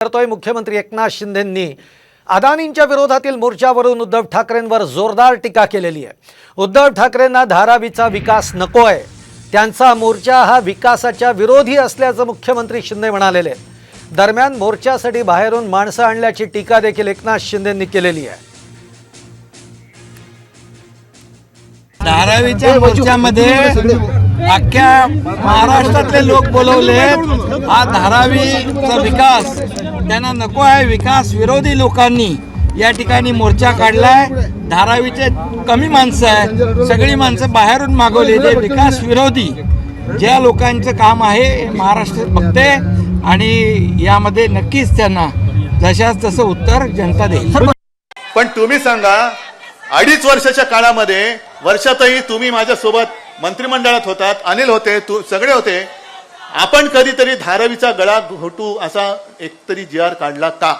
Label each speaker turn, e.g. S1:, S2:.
S1: करतोय मुख्यमंत्री एकनाथ शिंदेंनी. अदानींच्या विरोधातील मोर्चावरून उद्धव ठाकरेंवर जोरदार टीका केलेली आहे. उद्धव ठाकरेंना धारावीचा विकास नको आहे त्यांचा मोर्चा हा विकासाच्या विरोधी असल्याचं मुख्यमंत्री शिंदे म्हणालेले दरम्यान मोर्चासाठी बाहेरून माणसं आणल्याची टीका देखील एकनाथ शिंदेंनी केलेली आहे.
S2: धारावीच्या मोर्चामध्ये अख्ख्या महाराष्ट्रातले लोक बोलवले हा धारावीचा विकास. त्यांना नको आहे विकास विरोधी लोकांनी. या ठिकाणी मोर्चा काढलाय. धारावीचे कमी माणसं आहे सगळी माणसं बाहेरून मागवलेली विकास विरोधी. ज्या लोकांचं काम आहे महाराष्ट्र बघते आणि यामध्ये नक्कीच त्यांना जशाच तसं उत्तर जनता देईल.
S3: पण तुम्ही सांगा अडीच वर्षाच्या काळामध्ये वर्षातही तुम्ही माझ्यासोबत मंत्रिमंडळात होतात अनिल होते तू सगळे होते. आपण कधीतरी धारावीचा गळा घोटू असा एकतरी जी आर काढला का?